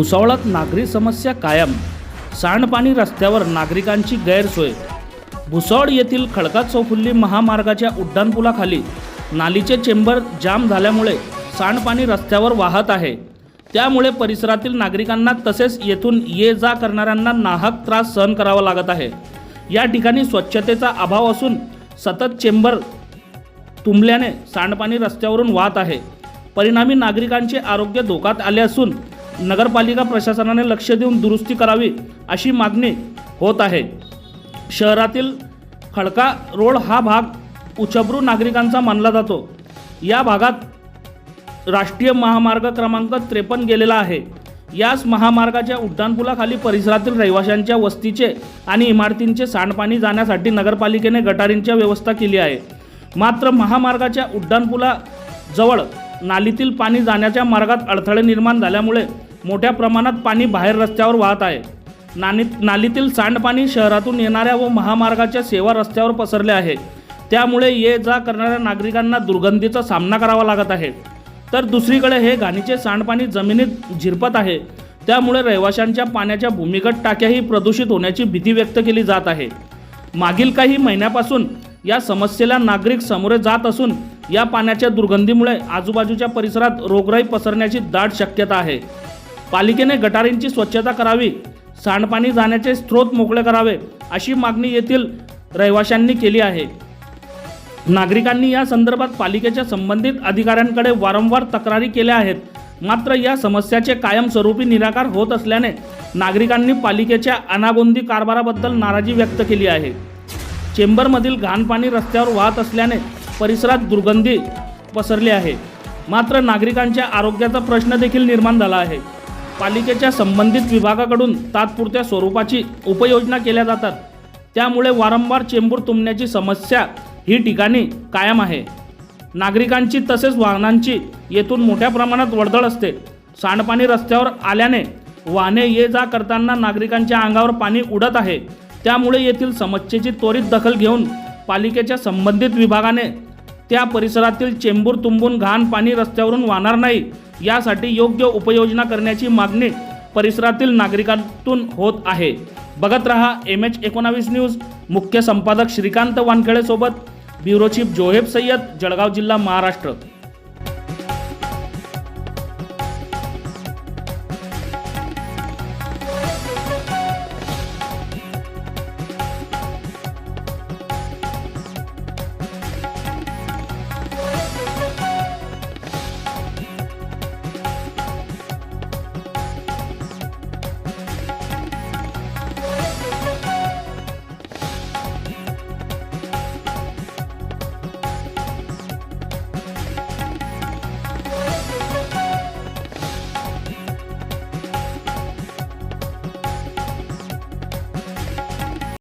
भुसावळात नागरी समस्या कायम. सांडपाणी रस्त्यावर नागरिकांची गैरसोय. भुसावळ येथील खडका चौफुल्ली महामार्गाच्या उड्डाणपुलाखाली नालीचे चेंबर जाम झाल्यामुळे सांडपाणी रस्त्यावर वाहत आहे. त्यामुळे परिसरातील नागरिकांना तसेच येथून ये जा करणाऱ्यांना नाहक त्रास सहन करावा लागत आहे. या ठिकाणी स्वच्छतेचा अभाव असून सतत चेंबर तुंबल्याने सांडपाणी रस्त्यावरून वाहत आहे. परिणामी नागरिकांचे आरोग्य धोक्यात आले असून नगरपालिका प्रशासनाने लक्ष देऊन दुरुस्ती करावी अशी मागणी होत आहे. शहरातील खडका रोड हा भाग उचब्रू नागरिकांचा मानला जातो. या भागात राष्ट्रीय महामार्ग क्रमांक त्रेपन्न गेलेला आहे. याच महामार्गाच्या उड्डाणपुलाखाली परिसरातील रहिवाशांच्या वस्तीचे आणि इमारतींचे सांडपाणी जाण्यासाठी नगरपालिकेने गटारींच्या व्यवस्था केली आहे. मात्र महामार्गाच्या उड्डाणपुलाजवळ नालीतील पाणी जाण्याच्या मार्गात अडथळे निर्माण झाल्यामुळे मोठ्या प्रमाणात पाणी बाहेर रस्त्यावर वाहत आहे. नानी नालीतील सांडपाणी शहरातून येणाऱ्या व महामार्गाच्या सेवा रस्त्यावर पसरले आहे. त्यामुळे ये जा करणाऱ्या नागरिकांना दुर्गंधीचा सामना करावा लागत आहे. तर दुसरीकडे हे घाणीचे सांडपाणी जमिनीत झिरपत आहे. त्यामुळे रहिवाशांच्या पाण्याच्या भूमिगत टाक्याही प्रदूषित होण्याची भीती व्यक्त केली जात आहे. मागील काही महिन्यापासून या समस्येला नागरिक सामोरे जात असून या पाण्याच्या दुर्गंधीमुळे आजूबाजूच्या परिसरात रोगराई पसरण्याची दाट शक्यता आहे. पालिकेने गटारींची स्वच्छता करावी सांडपाणी जाण्याचे स्रोत मोकळे करावे अशी मागणी येथील रहिवाशांनी केली आहे. नागरिकांनी या संदर्भात पालिकेच्या संबंधित अधिकाऱ्यांकडे वारंवार तक्रारी केल्या आहेत. मात्र या समस्याचे कायमस्वरूपी निराकार होत असल्याने नागरिकांनी पालिकेच्या अनागोंदी कारभाराबद्दल नाराजी व्यक्त केली आहे. चेंबरमधील घाण पाणी रस्त्यावर वाहत असल्याने परिसरात दुर्गंधी पसरली आहे. मात्र नागरिकांच्या आरोग्याचा प्रश्न देखील निर्माण झाला आहे. पालिकेच्या संबंधित विभागाकडून तात्पुरत्या स्वरूपाची उपाययोजना केल्या जातात. त्यामुळे वारंवार चेंबूर तुंबण्याची समस्या ही ठिकाणी कायम आहे. नागरिकांची तसेच वाहनांची येथून मोठ्या प्रमाणात वर्दळ असते. सांडपाणी रस्त्यावर आल्याने वाहने ये जा करताना नागरिकांच्या अंगावर पाणी उडत आहे. त्यामुळे येथील समस्येची त्वरित दखल घेऊन पालिकेच्या संबंधित विभागाने त्या परिसरातील चेंबूर तुंबून घाण पाणी रस्त्यावरून वाहणार नाही. यासाठी योग्य उपाययोजना करण्याची मागणी परिसरातील नागरिकांतून होत आहे. बघत रहा एम एच एकोणावीस न्यूज. मुख्य संपादक श्रीकांत वानखेडेसोबत ब्युरो चीफ जोहेब सय्यद जळगाव जिल्हा महाराष्ट्र.